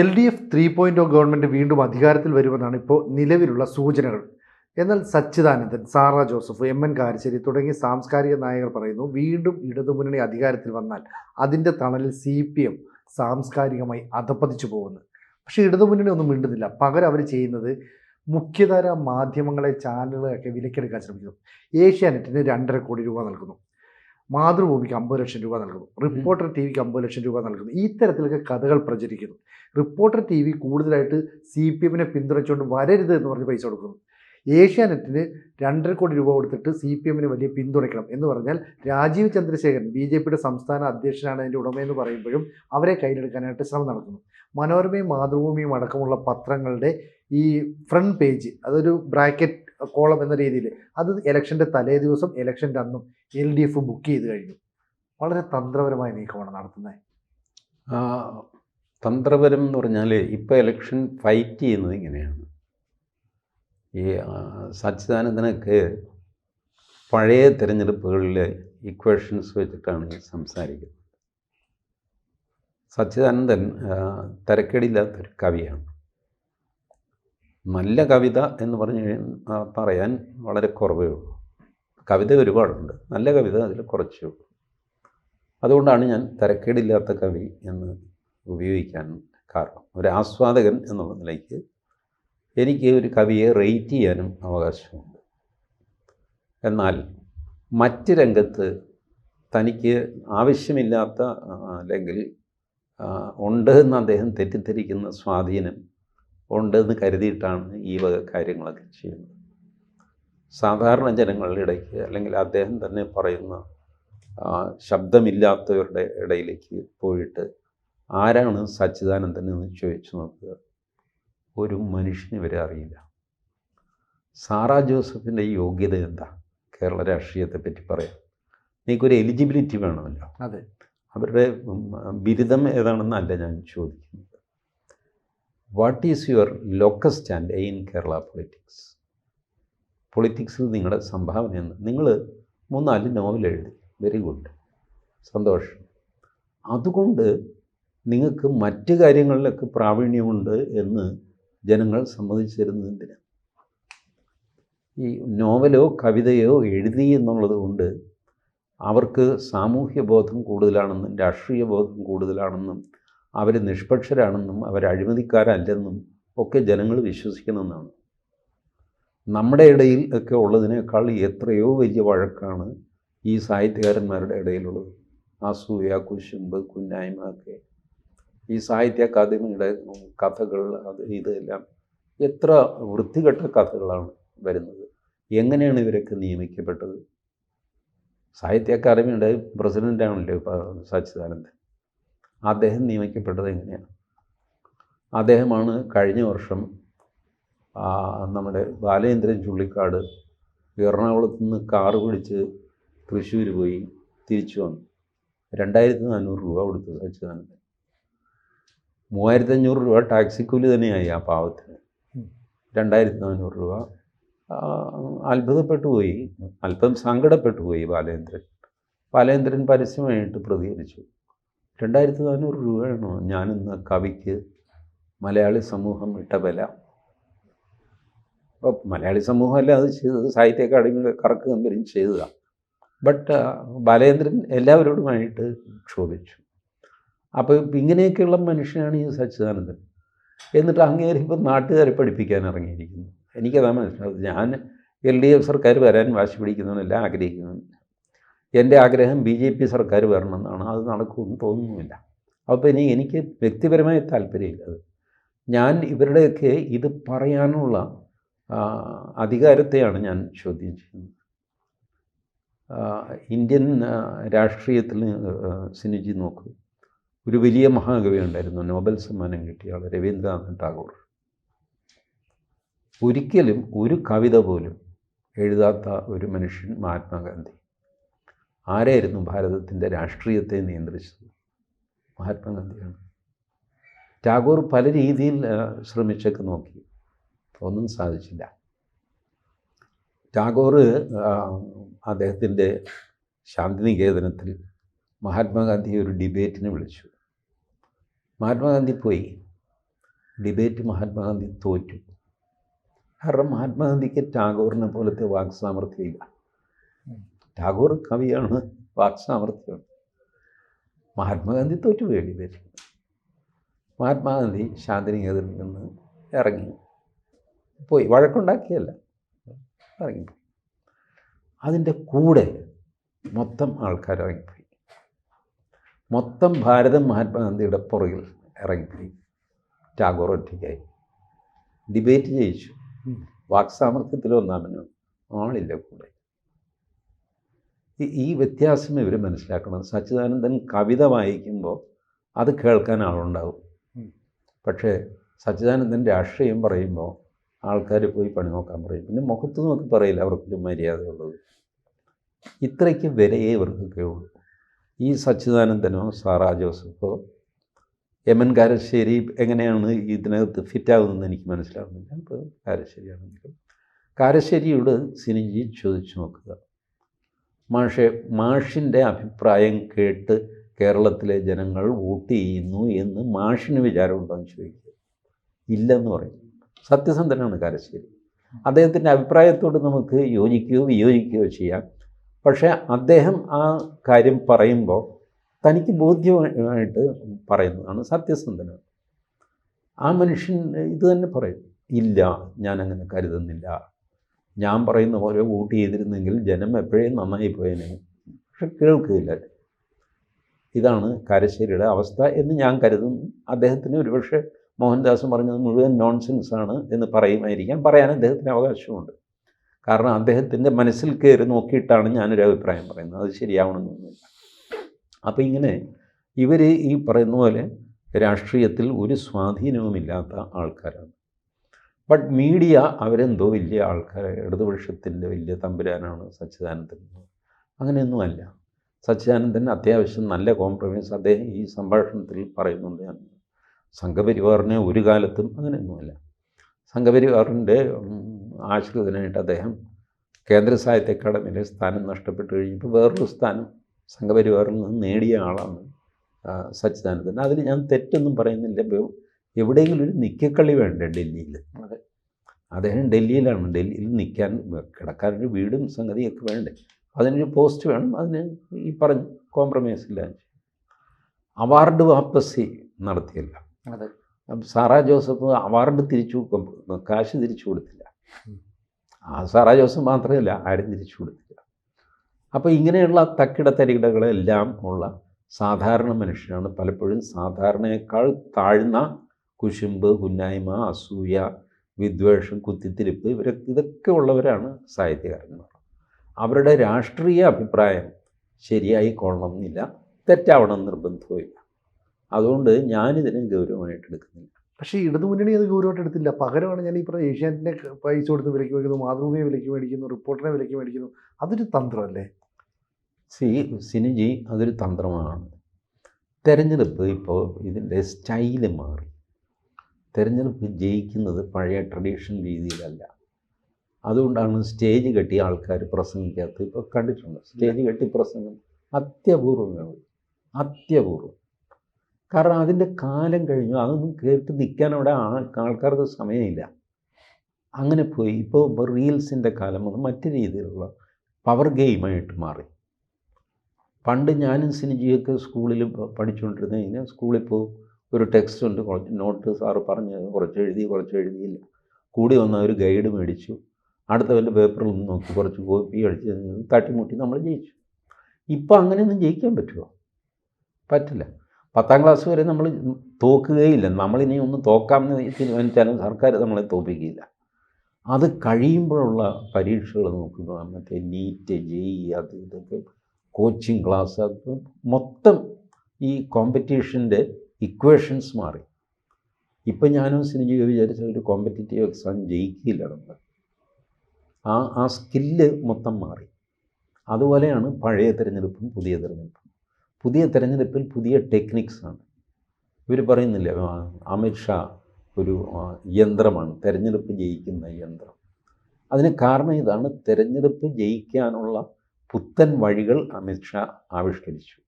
L D F three point government വീണ്ടും അധികാരത്തിൽ വരുമെന്നാണ് ഇപ്പോൾ നിലവിലുള്ള സൂചനകൾ. എന്നാൽ സച്ചിദാനന്ദൻ സാറ ജോസഫ് എം എൻ കാരശ്ശേരി തുടങ്ങിയ സാംസ്കാരിക നായകർ പറയുന്നു വീണ്ടും ഇടതുമുന്നണി അധികാരത്തിൽ വന്നാൽ അതിന്റെ തണലിൽ സി പി എം സാംസ്കാരികമായി അധപ്പതിച്ചു പോകുന്നു. പക്ഷേ ഇടതുമുന്നണി ഒന്നും മിണ്ടുന്നില്ല. പകരം അവർ ചെയ്യുന്നത് മുഖ്യധാര മാധ്യമങ്ങളെ ചാനലുകളെയൊക്കെ വിലക്കെടുക്കാൻ ശ്രമിക്കുന്നു. ഏഷ്യാനെറ്റിന് രണ്ടര കോടി രൂപ നൽകുന്നു. മാതൃഭൂമിക്ക് അമ്പത് ലക്ഷം രൂപ നൽകുന്നു. റിപ്പോർട്ടർ ടി വിക്ക് അമ്പത് ലക്ഷം രൂപ നൽകുന്നു. ഈ തരത്തിലൊക്കെ കഥകൾ പ്രചരിക്കുന്നു. റിപ്പോർട്ടർ ടി വി കൂടുതലായിട്ട് സി പി എമ്മിനെ പിന്തുണച്ചുകൊണ്ട് വരരുത് എന്ന് പറഞ്ഞ് പൈസ കൊടുക്കുന്നു. ഏഷ്യാനെറ്റിന് രണ്ടര കോടി രൂപ കൊടുത്തിട്ട് സി പി എമ്മിനെ വലിയ പിന്തുണയ്ക്കണം എന്ന് പറഞ്ഞാൽ രാജീവ് ചന്ദ്രശേഖരൻ ബി ജെ പിയുടെ സംസ്ഥാന അധ്യക്ഷനാണ് അതിന്റെ ഉടമയെന്ന് പറയുമ്പോഴും അവരെ കയ്യിലെടുക്കാനായിട്ട് ശ്രമം നടക്കുന്നു മനോരമയും മാതൃഭൂമിയും അടക്കമുള്ള പത്രങ്ങളുടെ ഈ ഫ്രണ്ട് പേജ് അതൊരു ബ്രാക്കറ്റ് കോളം എന്ന രീതിയിൽ. അത് ഇലക്ഷന്റെ തലേ ദിവസം ഇലക്ഷന്റെ അന്നും എൽ ഡി എഫ് ബുക്ക് ചെയ്ത് കഴിഞ്ഞു. വളരെ തന്ത്രപരമായ നീക്കമാണ് നടത്തുന്നത്. തന്ത്രപരം എന്ന് പറഞ്ഞാൽ ഇപ്പോൾ ഇലക്ഷൻ ഫൈറ്റ് ചെയ്യുന്നത് ഇങ്ങനെയാണ്. ഈ സച്ചിദാനന്ദനൊക്കെ പഴയ തിരഞ്ഞെടുപ്പുകളിലെ ഇക്വേഷൻസ് വെച്ചിട്ടാണ് സംസാരിക്കുന്നത്. സച്ചിദാനന്ദൻ തിരക്കേടില്ലാത്തൊരു കവിയാണ്. നല്ല കവിത എന്ന് പറഞ്ഞു പറയാൻ വളരെ കുറവേ ഉള്ളൂ. കവിത ഒരുപാടുണ്ട്. നല്ല കവിത അതിൽ കുറച്ചേ ഉള്ളൂ. അതുകൊണ്ടാണ് ഞാൻ തരക്കേടില്ലാത്ത കവി എന്ന് ഉപയോഗിക്കാൻ കാരണം. ഒരു ആസ്വാദകൻ എന്നുള്ള നിലയ്ക്ക് എനിക്ക് ഒരു കവിയെ റേറ്റ് ചെയ്യാനും അവകാശമുണ്ട്. എന്നാൽ മറ്റ് രംഗത്ത് തനിക്ക് ആവശ്യമില്ലാത്ത അല്ലെങ്കിൽ ഉണ്ട് എന്ന് അദ്ദേഹം തെറ്റിദ്ധരിക്കുന്ന സ്വാധീനം ഉണ്ടെന്ന് കരുതിയിട്ടാണ് ഈ വക കാര്യങ്ങളൊക്കെ ചെയ്യുന്നത്. സാധാരണ ജനങ്ങളുടെ ഇടയ്ക്ക് അല്ലെങ്കിൽ അദ്ദേഹം തന്നെ പറയുന്ന ശബ്ദമില്ലാത്തവരുടെ ഇടയിലേക്ക് പോയിട്ട് ആരാണ് സച്ചിദാനന്ദൻ എന്ന് ചോദിച്ചു നോക്കുക. ഒരു മനുഷ്യന് വരെ അറിയില്ല. സാറാ ജോസഫിന്റെ യോഗ്യത എന്താ? കേരള രാഷ്ട്രീയത്തെ പറ്റി പറയാം. നീക്കൊരു എലിജിബിലിറ്റി വേണമല്ലോ. അതെ. അവരുടെ ബിരുദം ഏതാണെന്നല്ല ഞാൻ ചോദിക്കുന്നത്. What is your locus stand in Kerala politics പൊളിറ്റിക്സിൽ നിങ്ങളുടെ സംഭാവന എന്ന് നിങ്ങൾ മൂന്നാൽ നോവൽ എഴുതി. വെരി ഗുഡ് സന്തോഷം. അതുകൊണ്ട് നിങ്ങൾക്ക് മറ്റ് കാര്യങ്ങളിലൊക്കെ പ്രാവീണ്യമുണ്ട് എന്ന് ജനങ്ങൾ സമ്മതിച്ചു തരുന്നതിന് ഈ നോവലോ കവിതയോ എഴുതി എന്നുള്ളത് കൊണ്ട് അവർക്ക് സാമൂഹ്യ ബോധം കൂടുതലാണെന്നും രാഷ്ട്രീയ ബോധം കൂടുതലാണെന്നും അവർ നിഷ്പക്ഷരാണെന്നും അവർ അഴിമതിക്കാരല്ലെന്നും ഒക്കെ ജനങ്ങൾ വിശ്വസിക്കണമെന്നാണ് നമ്മുടെ ഇടയിൽ ഒക്കെ ഉള്ളതിനേക്കാൾ എത്രയോ വലിയ വഴക്കാണ് ഈ സാഹിത്യകാരന്മാരുടെ ഇടയിലുള്ളത്. അസൂയ കുശുമ്പ് കുന്നായ്മ ഒക്കെ. ഈ സാഹിത്യ അക്കാദമിയുടെ കഥകൾ അത് ഇതെല്ലാം എത്ര വൃത്തികെട്ട കഥകളാണ് വരുന്നത്. എങ്ങനെയാണ് ഇവരൊക്കെ നിയമിക്കപ്പെട്ടത്? സാഹിത്യ അക്കാദമിയുടെ പ്രസിഡന്റാണല്ലോ ഇപ്പോൾ സച്ചിദാനന്ദൻ. അദ്ദേഹം നിയമിക്കപ്പെട്ടത് എങ്ങനെയാണ്? അദ്ദേഹമാണ് കഴിഞ്ഞ വർഷം നമ്മുടെ ബാലേന്ദ്രൻ ചുള്ളിക്കാട് എറണാകുളത്ത് നിന്ന് കാറ് പിടിച്ച് തൃശ്ശൂർ പോയി തിരിച്ചു വന്നു. രണ്ടായിരത്തി നാനൂറ് രൂപ കൊടുത്തു സച്ചിദാനന്ദൻ മൂവായിരത്തി അഞ്ഞൂറ് രൂപ ടാക്സിക്കൂലി തന്നെയായി ആ പാവത്തിന്. രണ്ടായിരത്തി നാനൂറ് രൂപ അത്ഭുതപ്പെട്ടു പോയി. അല്പം സങ്കടപ്പെട്ടു പോയി ബാലേന്ദ്രൻ. ബാലേന്ദ്രൻ പരസ്യമായിട്ട് പ്രതികരിച്ചു. രണ്ടായിരത്തി നാനൂറ് രൂപയാണോ ഞാനിന്ന് കവിക്ക് മലയാളി സമൂഹം ഇട്ട വില. അപ്പോൾ മലയാളി സമൂഹമല്ല അത് ചെയ്തത് സാഹിത്യ അക്കാദമിയുടെ കറക്ക് കമ്പനിയും ചെയ്തതാണ് ബട്ട് ബാലേന്ദ്രൻ എല്ലാവരോടുമായിട്ട് ക്ഷോഭിച്ചു. അപ്പോൾ ഇങ്ങനെയൊക്കെയുള്ള മനുഷ്യനാണ് ഈ സച്ചിദാനന്ദൻ. എന്നിട്ട് അങ്ങേര് ഇപ്പം നാട്ടുകാരെ പഠിപ്പിക്കാൻ ഇറങ്ങിയിരിക്കുന്നു. എനിക്കതാണ് മനസ്സിലാവുന്നത്. ഞാൻ എൽ ഡി എഫ് സർക്കാർ വരാൻ വാശി പിടിക്കുന്നവനല്ല ആഗ്രഹിക്കുന്നവനില്ല എന്റെ ആഗ്രഹം ബി ജെ പി സർക്കാർ വരണമെന്നാണ്. അത് നടക്കുമെന്ന് തോന്നുന്നുമില്ല. അപ്പോൾ ഇനി എനിക്ക് വ്യക്തിപരമായ താല്പര്യമില്ല അത്. ഞാൻ ഇവരുടെയൊക്കെ ഇത് പറയാനുള്ള അധികാരത്തെയാണ് ഞാൻ ചോദ്യം ചെയ്യുന്നത്. ഇന്ത്യൻ രാഷ്ട്രീയത്തിൽ സിനിജി നോക്കൂ. ഒരു വലിയ മഹാകവി ഉണ്ടായിരുന്നു. നോബൽ സമ്മാനം കിട്ടിയ ആൾ രവീന്ദ്രനാഥ് ടാഗോർ. ഒരിക്കലും ഒരു കവിത പോലും എഴുതാത്ത ഒരു മനുഷ്യൻ മഹാത്മാഗാന്ധി. ആരായിരുന്നു ഭാരതത്തിന്റെ രാഷ്ട്രീയത്തെ നിയന്ത്രിച്ചത്? മഹാത്മാഗാന്ധിയാണ്. ടാഗോർ പല രീതിയിൽ ശ്രമിച്ചൊക്കെ നോക്കി. ഒന്നും സാധിച്ചില്ല. ടാഗോർ അദ്ദേഹത്തിന്റെ ശാന്തിനികേതനത്തിൽ മഹാത്മാഗാന്ധിയെ ഒരു ഡിബേറ്റിന് വിളിച്ചു. മഹാത്മാഗാന്ധി പോയി. ഡിബേറ്റ് മഹാത്മാഗാന്ധി തോറ്റു. കാരണം മഹാത്മാഗാന്ധിക്ക് ടാഗോറിനെ പോലത്തെ വാക്സാമർഥ്യമില്ല. ടാഗോർ കവിയാണ് വാക്സാമർഥ്യം മഹാത്മാഗാന്ധി തോറ്റു തോറ്റുപോയി ഡിബേറ്റ് മഹാത്മാഗാന്ധി ശാന്തിനികേതനിൽ നിന്ന് ഇറങ്ങി. പോയി വഴക്കുണ്ടാക്കിയല്ല. ഇറങ്ങിപ്പോയി. അതിന്റെ കൂടെ മൊത്തം ആൾക്കാർ ഇറങ്ങിപ്പോയി. മൊത്തം ഭാരതം മഹാത്മാഗാന്ധിയുടെ പുറകിൽ ഇറങ്ങിപ്പോയി. ടാഗോർ ഒറ്റയ്ക്കായി. ഡിബേറ്റ് ഉം. വാക്സാമർത്ഥ്യത്തിൽ ഒന്നാമനും ആളില്ല കൂടെ. ഈ- വ്യത്യാസം ഇവർ മനസ്സിലാക്കണം. സച്ചിദാനന്ദൻ കവിത വായിക്കുമ്പോൾ അത് കേൾക്കാൻ ആളുണ്ടാവും. പക്ഷേ സച്ചിദാനന്ദൻ രാഷ്ട്രീയം പറയുമ്പോൾ ആൾക്കാർ പോയി പണി നോക്കാൻ പറയും. പിന്നെ മുഖത്ത് നോക്കി പറയില്ല അവർക്കൊരു മര്യാദയുള്ളത്. ഇത്രയ്ക്ക് വിലയേ ഇവർക്കൊക്കെ ഉള്ളൂ. ഈ സച്ചിദാനന്ദനോ സാറാ ജോസഫോ എം എൻ കാരശ്ശേരി എങ്ങനെയാണ് ഇതിനകത്ത് ഫിറ്റാകുന്നതെന്ന് എനിക്ക് മനസ്സിലാവുന്നില്ല. ഇപ്പോൾ കാരശ്ശേരിയാണെങ്കിലും. കാരശ്ശേരിയോട് സിനിജി ചോദിച്ചു നോക്കുക. മാഷെ മാഷിന്റെ അഭിപ്രായം കേട്ട് കേരളത്തിലെ ജനങ്ങൾ വോട്ട് ചെയ്യുന്നു എന്ന് മാഷിന് വിചാരമുണ്ടോ എന്ന് ചോദിക്കുക ഇല്ലെന്ന് പറയും. സത്യസന്ധനാണ് കാരശ്ശേരി. അദ്ദേഹത്തിന്റെ അഭിപ്രായത്തോട് നമുക്ക് യോജിക്കുകയോ വിയോജിക്കുകയോ ചെയ്യാം. പക്ഷേ അദ്ദേഹം ആ കാര്യം പറയുമ്പോൾ തനിക്ക് ബോധ്യമായിട്ട് പറയുന്നതാണ് സത്യസന്ധനാണ്. ആ മനുഷ്യൻ ഇത് തന്നെ പറയും ഇല്ല ഞാനങ്ങനെ കരുതുന്നില്ല. ഞാൻ പറയുന്ന പോലെ വോട്ട് ചെയ്തിരുന്നെങ്കിൽ ജനം എപ്പോഴേ നന്നായി പോയേനെ? പക്ഷെ കേൾക്കുകയില്ല. ഇതാണ് കാരശ്ശേരിയുടെ അവസ്ഥ എന്ന് ഞാൻ കരുതുന്നു. അദ്ദേഹത്തിന് ഒരുപക്ഷെ മോഹൻദാസ് പറഞ്ഞത് മുഴുവൻ നോൺസെൻസ് ആണ് എന്ന് പറയുമായിരിക്കാം. പറയാൻ അദ്ദേഹത്തിന് അവകാശമുണ്ട്. കാരണം അദ്ദേഹത്തിന്റെ മനസ്സിൽ കയറി നോക്കിയിട്ടാണ് ഞാനൊരു അഭിപ്രായം പറയുന്നത്. അത് ശരിയാവണമെന്നൊന്നുമില്ല. അപ്പോൾ ഇങ്ങനെ ഇവർ ഈ പറയുന്ന പോലെ രാഷ്ട്രീയത്തിൽ ഒരു സ്വാധീനവുമില്ലാത്ത ആൾക്കാരാണ്. ബട്ട് മീഡിയ അവരെന്തോ വലിയ ആൾക്കാർ ഇടതുപക്ഷത്തിന്റെ വലിയ തമ്പുരാനാണ് സച്ചിദാനന്ദൻ. അങ്ങനെയൊന്നുമല്ല. സച്ചിദാനന്ദൻ അത്യാവശ്യം നല്ല കോംപ്രമൈസ് അദ്ദേഹം ഈ സംഭാഷണത്തിൽ പറയുന്നുണ്ട് ഞാൻ. സംഘപരിവാറിനെ ഒരു കാലത്തും അങ്ങനെയൊന്നുമല്ല. സംഘപരിവാറിന്റെ ആശ്രിതനായിട്ട് അദ്ദേഹം കേന്ദ്ര സാഹിത്യ അക്കാദമിയിലെ സ്ഥാനം നഷ്ടപ്പെട്ട് കഴിഞ്ഞപ്പോൾ വേറൊരു സ്ഥാനം സംഘപരിവാറിൽ നിന്ന് നേടിയ ആളാണ് സച്ചിദാനന്ദൻ. അതിൽ ഞാൻ തെറ്റൊന്നും പറയുന്നില്ല. എവിടെയെങ്കിലും ഒരു നിക്കക്കളി വേണ്ടേ ഡൽഹിയിൽ. അദ്ദേഹം ഡൽഹിയിലാണ്. ഡൽഹിയിൽ നിൽക്കാൻ കിടക്കാനൊരു വീടും സംഗതിയൊക്കെ വേണ്ടേ? അതിനൊരു പോസ്റ്റ് വേണം. അതിന് ഈ പറഞ്ഞ കോംപ്രമൈസ് ഇല്ല. അവാർഡ് വാപ്പസി നടത്തിയല്ല. സാറാ ജോസഫ് അവാർഡ് തിരിച്ചു കാശ് തിരിച്ചു കൊടുത്തില്ല. ആ സാറാ ജോസഫ് മാത്രമല്ല ആരും തിരിച്ചു കൊടുത്തില്ല. അപ്പോൾ ഇങ്ങനെയുള്ള തക്കിട തരികിടകളെല്ലാം ഉള്ള സാധാരണ മനുഷ്യനാണ് പലപ്പോഴും സാധാരണയേക്കാൾ താഴ്ന്ന കുശുമ്പ് കുന്നായ്മ അസൂയ വിദ്വേഷം കുത്തിത്തിരിപ്പ് ഇവരൊക്കെ ഇതൊക്കെ ഉള്ളവരാണ് സാഹിത്യകാരന്മാർ. അവരുടെ രാഷ്ട്രീയ അഭിപ്രായം ശരിയായി കൊള്ളണമെന്നില്ല തെറ്റാവണം നിർബന്ധവുമില്ല. അതുകൊണ്ട് ഞാനിതിനെ ഗൗരവമായിട്ട് എടുക്കുന്നില്ല. പക്ഷേ ഇടതുമുന്നണി അത് ഗൗരവമായിട്ട് എടുത്തില്ല. പകരമാണ് ഞാൻ ഈ പറഞ്ഞ ഏഷ്യാനെറ്റിനെ പൈസ കൊടുത്ത് വിലയ്ക്ക് മേടിക്കുന്നു മാതൃഭൂമിയെ വിലയ്ക്ക് മേടിക്കുന്നു റിപ്പോർട്ടറെ വിലയ്ക്ക് മേടിക്കുന്നു. അതൊരു തന്ത്രമല്ലേ? സി സിനിജി അതൊരു തന്ത്രമാണ്. തെരഞ്ഞെടുപ്പ് ഇപ്പോൾ ഇതിന്റെ സ്റ്റൈൽ മാറി. തെരഞ്ഞെടുപ്പ് ജയിക്കുന്നത് പഴയ ട്രഡീഷണൽ രീതിയിലല്ല. അതുകൊണ്ടാണ് സ്റ്റേജ് കെട്ടി ആൾക്കാർ പ്രസംഗിക്കാത്തത് ഇപ്പോൾ കണ്ടിട്ടുണ്ട്. സ്റ്റേജ് കെട്ടി പ്രസംഗം. അത്യപൂർവമാണ് അത്യപൂർവം കാരണം അതിന്റെ കാലം കഴിഞ്ഞു. അതൊന്നും കേട്ട് നിൽക്കാൻ അവിടെ ആൾ ആൾക്കാർക്ക് സമയമില്ല. അങ്ങനെ പോയി. ഇപ്പോൾ റീൽസിന്റെ കാലം വന്ന് മറ്റു രീതിയിലുള്ള പവർ ഗെയിമായിട്ട് മാറി. പണ്ട് ഞാനും സിനിജിയൊക്കെ സ്കൂളിൽ പഠിച്ചുകൊണ്ടിരുന്നതിന് സ്കൂളിൽ പോകും ഒരു ടെക്സ്റ്റ് ഉണ്ട്. കുറച്ച് നോട്ട് സാറ് പറഞ്ഞ് കുറച്ച് എഴുതി കുറച്ച് എഴുതിയില്ല. കൂടി വന്ന ഒരു ഗൈഡ് മേടിച്ചു. അടുത്തവന്റെ പേപ്പറിൽ നിന്ന് നോക്കി കുറച്ച് കോപ്പി അടിച്ച് തട്ടിമുട്ടി നമ്മൾ ജയിച്ചു. ഇപ്പം അങ്ങനെയൊന്നും ജയിക്കാൻ പറ്റുമോ പറ്റില്ല. പത്താം ക്ലാസ് വരെ നമ്മൾ തോക്കുകയില്ല. നമ്മളിനി ഒന്ന് തോക്കാമെന്ന് തീരുമാനിച്ചാലും സർക്കാർ നമ്മളെ തോപ്പിക്കില്ല. അത് കഴിയുമ്പോഴുള്ള പരീക്ഷകൾ നോക്കുക മറ്റേ നീറ്റ് ജെഇ അത് ഇതൊക്കെ കോച്ചിങ് ക്ലാസ് അത് മൊത്തം ഈ കോമ്പറ്റീഷന്റെ ഇക്വേഷൻസ് മാറി. ഇപ്പം ഞാനും സിനിജയോ വിചാരിച്ച ഒരു കോമ്പറ്റേറ്റീവ് എക്സാം ജയിക്കില്ല നമ്മൾ ആ ആ സ്കില്ല് മൊത്തം മാറി. അതുപോലെയാണ് പഴയ തിരഞ്ഞെടുപ്പും പുതിയ തിരഞ്ഞെടുപ്പും. പുതിയ തിരഞ്ഞെടുപ്പിൽ പുതിയ ടെക്നിക്സാണ് ഇവർ പറയുന്നില്ല അമിത്ഷാ ഒരു യന്ത്രമാണ് തിരഞ്ഞെടുപ്പ് ജയിക്കുന്ന യന്ത്രം. അതിന് കാരണം ഇതാണ് തിരഞ്ഞെടുപ്പ് ജയിക്കാനുള്ള പുത്തൻ വഴികൾ അമിത്ഷാ ആവിഷ്കരിച്ചു.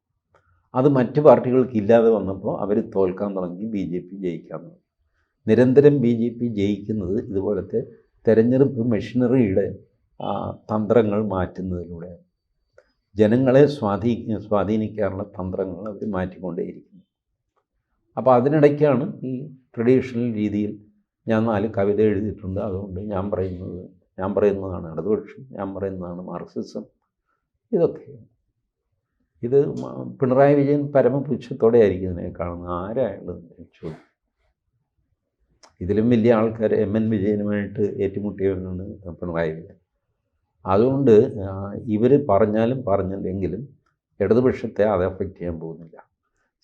അത് മറ്റ് പാർട്ടികൾക്ക് ഇല്ലാതെ വന്നപ്പോൾ അവർ തോൽക്കാൻ തുടങ്ങി ബി ജെ പി ജയിക്കാൻ തുടങ്ങി നിരന്തരം ബി ജെ പി ജയിക്കുന്നത് ഇതുപോലത്തെ തെരഞ്ഞെടുപ്പ് മെഷീനറിയുടെ തന്ത്രങ്ങൾ മാറ്റുന്നതിലൂടെയാണ് ജനങ്ങളെ സ്വാധീ സ്വാധീനിക്കാനുള്ള തന്ത്രങ്ങൾ അവർ മാറ്റിക്കൊണ്ടേയിരിക്കുന്നു. അപ്പോൾ അതിനിടയ്ക്കാണ് ഈ ട്രഡീഷണൽ രീതിയിൽ ഞാൻ നാല് കവിത എഴുതിയിട്ടുണ്ട്. അതുകൊണ്ട് ഞാൻ പറയുന്നത് ഞാൻ പറയുന്നതാണ് ഇടതുപക്ഷം ഞാൻ പറയുന്നതാണ് മാർക്സിസം. ഇതൊക്കെ ഇത് പിണറായി വിജയൻ പരമപുച്ഛത്തോടെ ആയിരിക്കും ഇതിനെ കാണുന്നത്. ആരായാലും ചോദിച്ചു ഇതിലും വലിയ ആൾക്കാർ എം എൻ വിജയനുമായിട്ട് ഏറ്റുമുട്ടിയവനാണ് പിണറായി വിജയൻ. അതുകൊണ്ട് ഇവർ പറഞ്ഞാലും പറഞ്ഞില്ലെങ്കിലും ഇടതുപക്ഷത്തെ അത് എഫക്റ്റ് ചെയ്യാൻ പോകുന്നില്ല.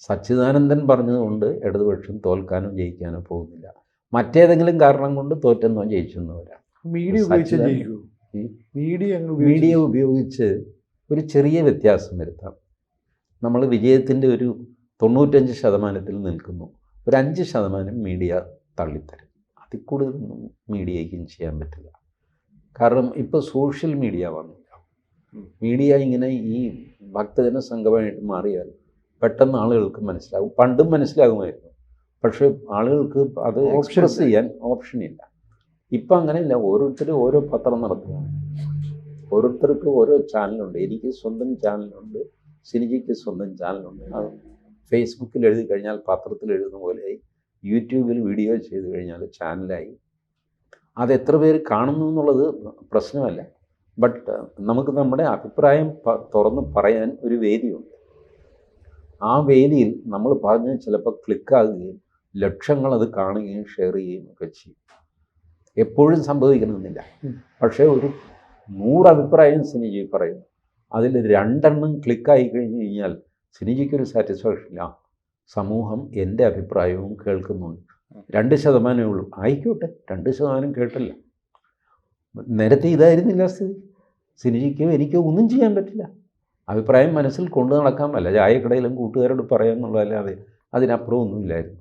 സച്ചിദാനന്ദൻ പറഞ്ഞതുകൊണ്ട് ഇടതുപക്ഷം തോൽക്കാനോ ജയിക്കാനോ പോകുന്നില്ല. മറ്റേതെങ്കിലും കാരണം കൊണ്ട് തോറ്റെന്നോ ജയിച്ചെന്നോ വരാം. മീഡിയ ഉപയോഗിച്ച് മീഡിയ ഉപയോഗിച്ച് ഒരു ചെറിയ വ്യത്യാസം വരുത്താം. നമ്മൾ വിജയത്തിന്റെ ഒരു തൊണ്ണൂറ്റഞ്ച് ശതമാനത്തിൽ നിൽക്കുന്നു. ഒരു അഞ്ച് ശതമാനം മീഡിയ തള്ളിത്തരും. അതിൽ കൂടുതലൊന്നും മീഡിയയ്ക്കും ചെയ്യാൻ പറ്റില്ല. കാരണം ഇപ്പോൾ സോഷ്യൽ മീഡിയ വന്നില്ല. മീഡിയ ഇങ്ങനെ ഈ ഭക്തജന സംഘമായിട്ട് മാറിയാൽ പെട്ടെന്ന് ആളുകൾക്ക് മനസ്സിലാകും. പണ്ടും മനസ്സിലാകുമായിരുന്നു. പക്ഷേ ആളുകൾക്ക് അത് എക്സ്പ്രസ് ചെയ്യാൻ ഓപ്ഷൻ ഇല്ല. ഇപ്പം അങ്ങനെയില്ല. ഓരോരുത്തരും ഓരോ പത്രം നടത്തുകയാണ്. ഓരോരുത്തർക്ക് ഓരോ ചാനലുണ്ട്. എനിക്ക് സ്വന്തം ചാനലുണ്ട് സിനിജിക്ക് സ്വന്തം ചാനലുണ്ട്. അത് ഫേസ്ബുക്കിൽ എഴുതി കഴിഞ്ഞാൽ പത്രത്തിൽ എഴുതുന്ന പോലെയായി യൂട്യൂബിൽ വീഡിയോ ചെയ്ത് കഴിഞ്ഞാൽ ചാനലായി. അത് എത്ര പേര് കാണുന്നു എന്നുള്ളത് പ്രശ്നമല്ല. ബട്ട് നമുക്ക് നമ്മുടെ അഭിപ്രായം തുറന്ന് പറയാൻ ഒരു വേദിയുണ്ട്. ആ വേദിയിൽ നമ്മൾ പറഞ്ഞ് ചിലപ്പോൾ ക്ലിക്കാകുകയും ലക്ഷങ്ങൾ അത് കാണുകയും ഷെയർ ചെയ്യുകയും ഒക്കെ ചെയ്യും. എപ്പോഴും സംഭവിക്കണമെന്നില്ല. പക്ഷേ ഒരു നൂറ് അഭിപ്രായം സിനിജി പറയുന്നു. അതിൽ രണ്ടെണ്ണം ക്ലിക്കായി കഴിഞ്ഞ് കഴിഞ്ഞാൽ സിനിജിക്കൊരു സാറ്റിസ്ഫാക്ഷൻ ഇല്ല. സമൂഹം എന്റെ അഭിപ്രായവും കേൾക്കുന്നുണ്ട്. രണ്ട് ശതമാനമേ ഉള്ളൂ. ആയിക്കോട്ടെ രണ്ട് ശതമാനം കേട്ടില്ല. നേരത്തെ ഇതായിരുന്നില്ല സ്ഥിതി. സിനിജിക്കോ എനിക്കോ ഒന്നും ചെയ്യാൻ പറ്റില്ല. അഭിപ്രായം മനസ്സിൽ കൊണ്ടു നടക്കാൻ പറ്റില്ല ചായക്കടയിലും കൂട്ടുകാരോട് പറയാമെന്നുള്ളതല്ലാതെ അതിനപ്പുറം ഒന്നുമില്ലായിരുന്നു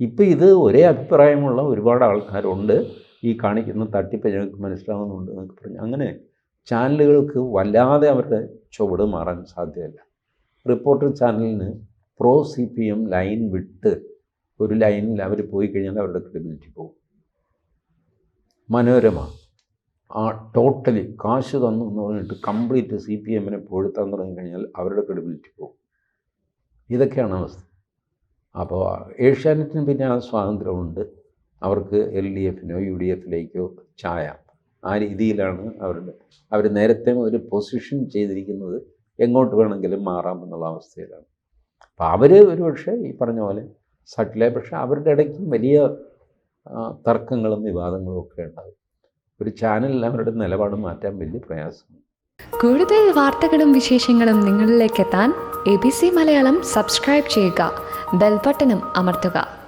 ഇപ്പം ഇത് ഒരേ അഭിപ്രായമുള്ള ഒരുപാട് ആൾക്കാരുണ്ട്. ഈ കാണിക്കുന്ന തട്ടിപ്പ് ഞങ്ങൾക്ക് മനസ്സിലാവുന്നുണ്ട് എന്നൊക്കെ പറഞ്ഞു. അങ്ങനെ ചാനലുകൾക്ക് വല്ലാതെ അവരുടെ ചുവട് മാറാൻ സാധ്യതയില്ല. റിപ്പോർട്ടർ ചാനലിന് pro C P M line വിട്ട് ഒരു ലൈനിൽ അവർ പോയി കഴിഞ്ഞാൽ അവരുടെ ക്രെഡിബിലിറ്റി പോകും. മനോരമ. ആ ടോട്ടലി കാശ് തന്നു എന്ന് പറഞ്ഞിട്ട് കംപ്ലീറ്റ് സി പി എമ്മിനെ പൊഴുത്താൻ തുടങ്ങി കഴിഞ്ഞാൽ അവരുടെ ക്രെഡിബിലിറ്റി പോകും. ഇതൊക്കെയാണ് അവസ്ഥ. അപ്പോൾ ഏഷ്യാനെറ്റിന് പിന്നെ ആ സ്വാതന്ത്ര്യമുണ്ട്. അവർക്ക് എൽ ഡി എഫിനോ യു ഡി എഫിലേക്കോ ചായ ആ രീതിയിലാണ് അവരുടെ അവർ നേരത്തെ മുതൽ പൊസിഷൻ ചെയ്തിരിക്കുന്നത് എങ്ങോട്ട് വേണമെങ്കിലും മാറാം എന്നുള്ള അവസ്ഥയിലാണ്. അപ്പോൾ അവർ ഒരു പക്ഷേ ഈ പറഞ്ഞ പോലെ സട്ടിലായി പക്ഷെ അവരുടെ ഇടയ്ക്കും വലിയ തർക്കങ്ങളും വിവാദങ്ങളും ഒക്കെ ഉണ്ടാകും. ഒരു ചാനലിൽ അവരുടെ നിലപാട് മാറ്റാൻ വലിയ പ്രയാസമാണ്. കൂടുതൽ വാർത്തകളും വിശേഷങ്ങളും നിങ്ങളിലേക്ക് എത്താൻ A B C Malayalam subscribe ചെയ്യുക. ബെൽബട്ടനും അമർത്തുക.